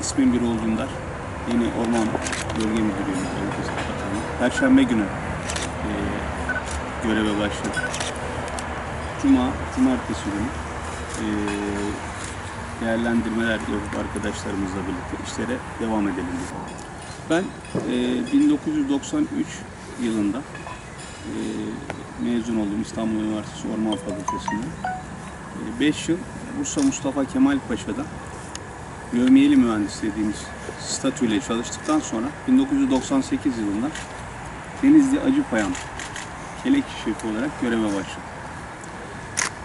Müdürü Oldundar, yeni Orman Bölge Bakanlığı. Perşembe günü e, göreve başladı. Cuma, cumartesi günü e, değerlendirmeler yapıp arkadaşlarımızla birlikte işlere devam edelim. Ben e, 1993 yılında e, mezun oldum İstanbul Üniversitesi Orman Fakültesi'nde. 5 yıl Bursa Mustafa Kemal Paşa'da Yövmiyeli mühendis dediğimiz statüyle çalıştıktan sonra 1998 yılında Denizli Acıpayam Kelek Şefi olarak göreve başladım.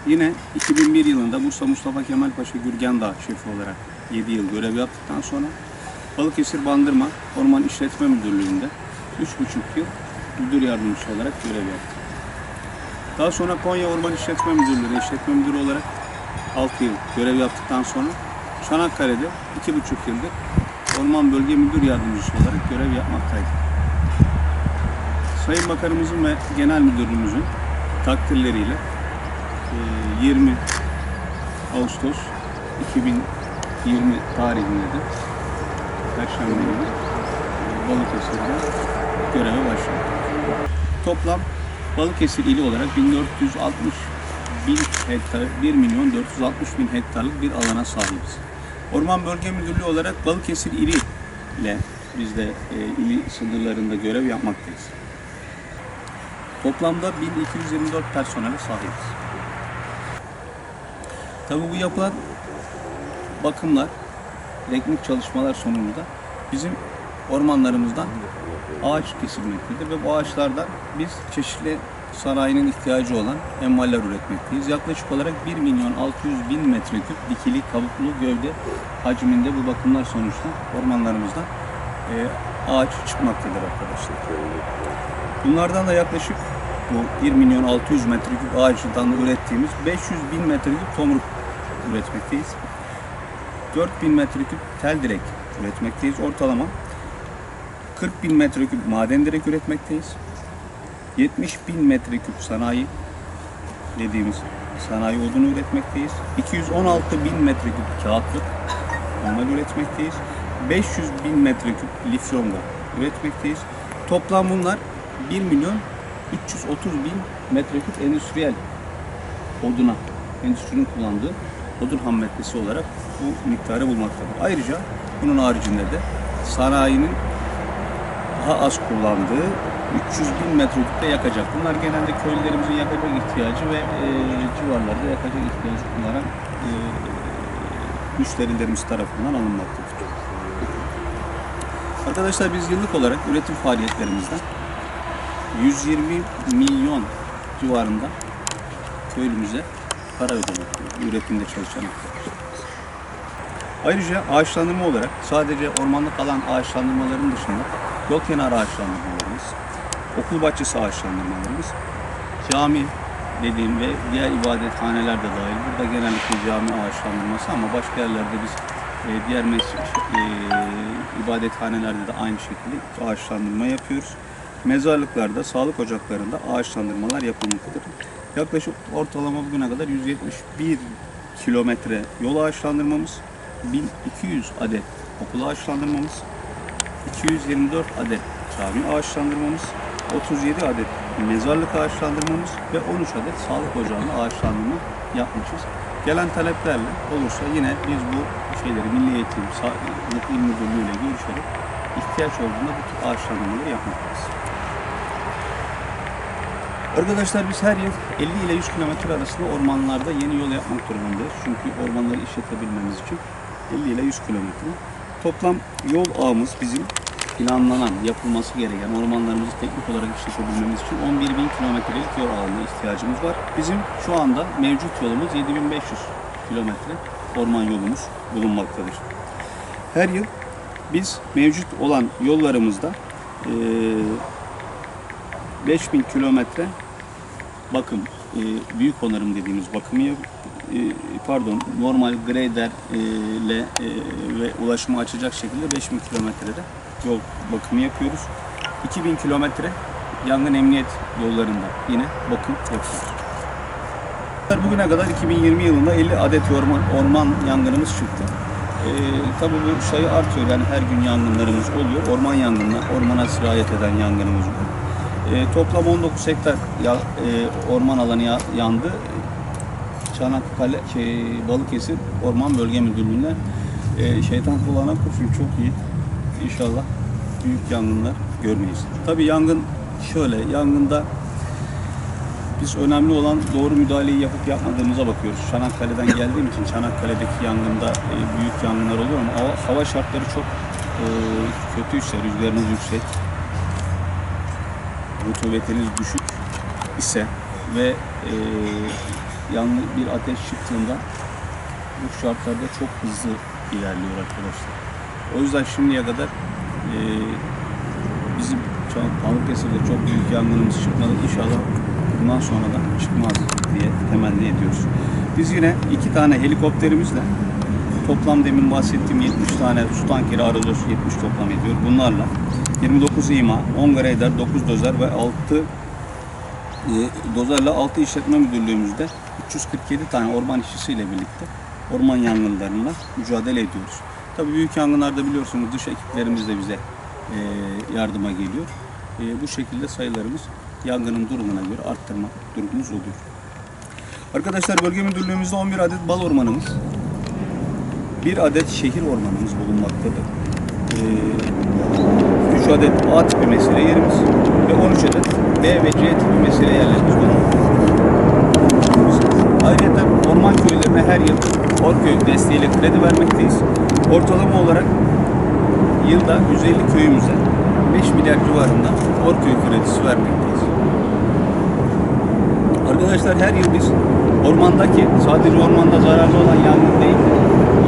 Yine 2001 yılında Bursa Mustafa Kemal Paşa Gürgendağ Şefi olarak 7 yıl görev yaptıktan sonra Balıkesir Bandırma Orman İşletme Müdürlüğü'nde 3,5 yıl müdür yardımcısı olarak görev yaptım. Daha sonra Konya Orman İşletme Müdürlüğü'nde işletme müdürü olarak 6 yıl görev yaptıktan sonra Çanakkale'de 2,5 yıldır Orman Bölge Müdür Yardımcısı olarak görev yapmaktaydım. Sayın Bakanımızın ve Genel Müdürümüzün takdirleriyle e, 20 Ağustos 2020 tarihinde de Perşembe günü e, Balıkesir'de göreve başladım. Toplam Balıkesir ili olarak 1460 bin hektar, 1 milyon 460 bin hektarlık bir alana sahibiz. Orman Bölge Müdürlüğü olarak Balıkesir ili ile biz de e, ili sınırlarında görev yapmaktayız. Toplamda 1224 personele sahibiz. Tabii bu yapılan bakımlar, teknik çalışmalar sonunda bizim ormanlarımızdan ağaç kesilmektedir ve bu ağaçlardan biz çeşitli sanayinin ihtiyacı olan emmaller üretmekteyiz. Yaklaşık olarak 1 milyon 600 bin metreküp dikili kabuklu gövde hacminde bu bakımlar sonuçta ormanlarımızdan e, ağaç çıkmaktadır arkadaşlar. Bunlardan da yaklaşık bu 1 milyon 600 metreküp ağaçtan ürettiğimiz 500 bin metreküp tomruk üretmekteyiz. 4000 metreküp tel direk üretmekteyiz ortalama. 40 bin metreküp maden direk üretmekteyiz. 70 bin metreküp sanayi dediğimiz sanayi odunu üretmekteyiz. 216 bin metreküp kağıtlık onları üretmekteyiz. 500 bin metreküp lifyonga üretmekteyiz. Toplam bunlar 1 milyon 330 bin metreküp endüstriyel oduna, endüstrinin kullandığı odun ham olarak bu miktarı bulmaktadır. Ayrıca bunun haricinde de sanayinin daha az kullandığı 300 bin metreküpte yakacak. Bunlar genelde köylülerimizin yakacak ihtiyacı ve e, civarlarda yakacak ihtiyacı kullanan e, müşterilerimiz tarafından alınmaktadır. Arkadaşlar biz yıllık olarak üretim faaliyetlerimizden 120 milyon civarında köylümüze para ödemektedir. Üretimde çalışan. Ayrıca ağaçlandırma olarak sadece ormanlık alan ağaçlandırmaların dışında yol kenarı ağaçlandırmalarımız, okul bahçesi ağaçlandırmalarımız, cami dediğim ve diğer ibadethaneler de dahil. Burada genellikle cami ağaçlandırması ama başka yerlerde biz e, diğer mescid, e, ibadethanelerde de aynı şekilde ağaçlandırma yapıyoruz. Mezarlıklarda, sağlık ocaklarında ağaçlandırmalar yapılmaktadır. Yaklaşık ortalama bugüne kadar 171 kilometre yol ağaçlandırmamız, 1200 adet okul ağaçlandırmamız, 224 adet cami ağaçlandırmamız, 37 adet mezarlık ağaçlandırmamız ve 13 adet sağlık ocağında ağaçlandırma yapmışız. Gelen taleplerle olursa yine biz bu şeyleri Milli Eğitim, Sağlık İl Müdürlüğü ile görüşerek ihtiyaç olduğunda bu tür ağaçlandırmaları yapmaktayız. Arkadaşlar biz her yıl 50 ile 100 kilometre arasında ormanlarda yeni yol yapmak durumundayız. Çünkü ormanları işletebilmemiz için 50 ile 100 kilometre. Toplam yol ağımız bizim planlanan, yapılması gereken ormanlarımızı teknik olarak işletebilmemiz için 11 bin kilometrelik yol ağına ihtiyacımız var. Bizim şu anda mevcut yolumuz 7500 kilometre orman yolumuz bulunmaktadır. Her yıl biz mevcut olan yollarımızda eee 5000 kilometre bakım, e, büyük onarım dediğimiz bakımı e, pardon normal grader e, ile e, ve ulaşımı açacak şekilde 5000 kilometrede yol bakımı yapıyoruz. 2000 kilometre yangın emniyet yollarında yine bakım yapıyoruz. Bugüne kadar 2020 yılında 50 adet orman, orman yangınımız çıktı. Ee, tabii bu sayı artıyor yani her gün yangınlarımız oluyor. Orman yangınlar, ormana sirayet eden yangınımız var. Ee, toplam 19 hektar ya, e, orman alanı ya- yandı. Çanakkale, şey, Balıkesir Orman Bölge Müdürlüğü'nden e, şeytan kulağına kurşun çok iyi. İnşallah büyük yangınlar görmeyiz. Tabii yangın şöyle, yangında biz önemli olan doğru müdahaleyi yapıp yapmadığımıza bakıyoruz. Çanakkale'den geldiğim için Çanakkale'deki yangında e, büyük yangınlar oluyor ama hava, hava şartları çok e, kötüyse, rüzgarınız yüksek, rutubetiniz düşük ise ve e, yanlı bir ateş çıktığında bu şartlarda çok hızlı ilerliyor arkadaşlar. O yüzden şimdiye kadar e, bizim Balıkesir'de çok büyük yangınımız çıkmadı. İnşallah bundan sonra da çıkmaz diye temenni ediyoruz. Biz yine iki tane helikopterimizle toplam demin bahsettiğim 70 tane su tankeri aracı 70 toplam ediyor. Bunlarla 29 ima, 10 grader, 9 dozer ve 6 e, dozerle 6 işletme müdürlüğümüzde 347 tane orman işçisiyle birlikte orman yangınlarıyla mücadele ediyoruz. Tabii büyük yangınlarda biliyorsunuz dış ekiplerimiz de bize e, yardıma geliyor. E, bu şekilde sayılarımız yangının durumuna göre arttırma durumumuz oluyor. Arkadaşlar bölge müdürlüğümüzde 11 adet bal ormanımız, bir adet şehir ormanımız bulunmaktadır. E, 3 adet A tipi mesire yerimiz ve 13 adet B ve C tipi mesire yerlerimiz bulunmaktadır. Ayrıca orman köylerine her yıl Orköy desteğiyle kredi vermekteyiz. Ortalama olarak yılda 150 köyümüze 5 milyar civarında Orköy kredisi vermekteyiz. Arkadaşlar her yıl biz ormandaki sadece ormanda zararlı olan yangın değil,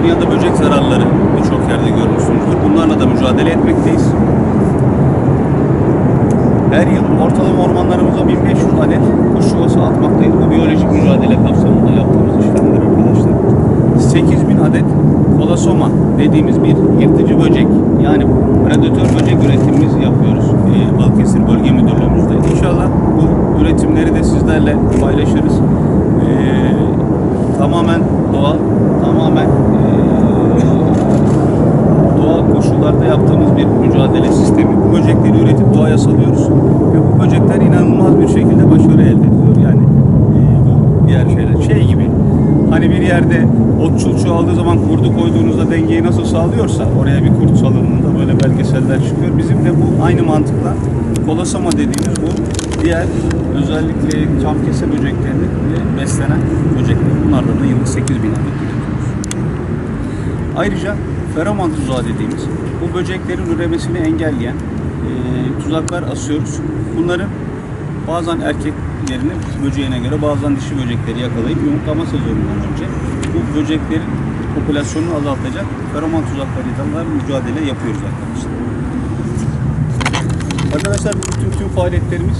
yanında böcek zararları birçok yerde görmüşsünüzdür. Bunlarla da mücadele etmekteyiz. Her yıl ortalama ormanlarımıza 1500 adet kuş yuvası atmaktayız. Bu biyolojik mücadele kapsamında yaptığımız arkadaşlar. 8000 adet kolasoma dediğimiz bir yırtıcı böcek yani predatör böcek üretimimiz yapıyoruz e, Balıkesir Bölge Müdürlüğümüzde. İnşallah bu üretimleri de sizlerle paylaşırız. E, tamamen doğal, tamamen e, doğal koşullarda yaptığımız bir mücadele sistemi. Bu böcekleri üretip doğaya salıyoruz ve bu böcekler inanılmaz bir şekilde başarı elde ediyor. Yani e, bu diğer şeyler. Şey gibi hani bir yerde otçul çoğaldığı zaman kurdu koyduğunuzda dengeyi nasıl sağlıyorsa oraya bir kurt salınında böyle belgeseller çıkıyor. Bizim de bu aynı mantıkla kolasama dediğimiz bu diğer özellikle çamkese böceklerini beslenen böcekler. Bunlardan da yıllık 8000 adet üretiyoruz. Ayrıca feromon tuzağı dediğimiz bu böceklerin üremesini engelleyen e, tuzaklar asıyoruz. Bunların bazen erkeklerini böceğine göre bazen dişi böcekleri yakalayıp yumurtlama sezonundan önce bu böceklerin popülasyonunu azaltacak feromon tuzaklarıyla mücadele yapıyoruz arkadaşlar. Arkadaşlar bütün tüm faaliyetlerimiz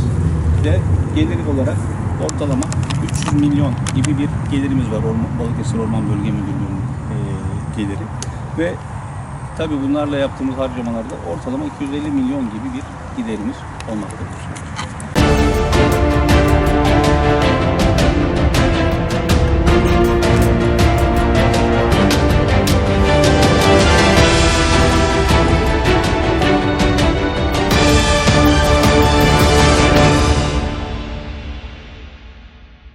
de gelir olarak ortalama 300 milyon gibi bir gelirimiz var Orman, Balıkesir Orman Bölge Müdürlüğü'nün e, geliri ve tabi bunlarla yaptığımız harcamalarda ortalama 250 milyon gibi bir giderimiz olmaktadır.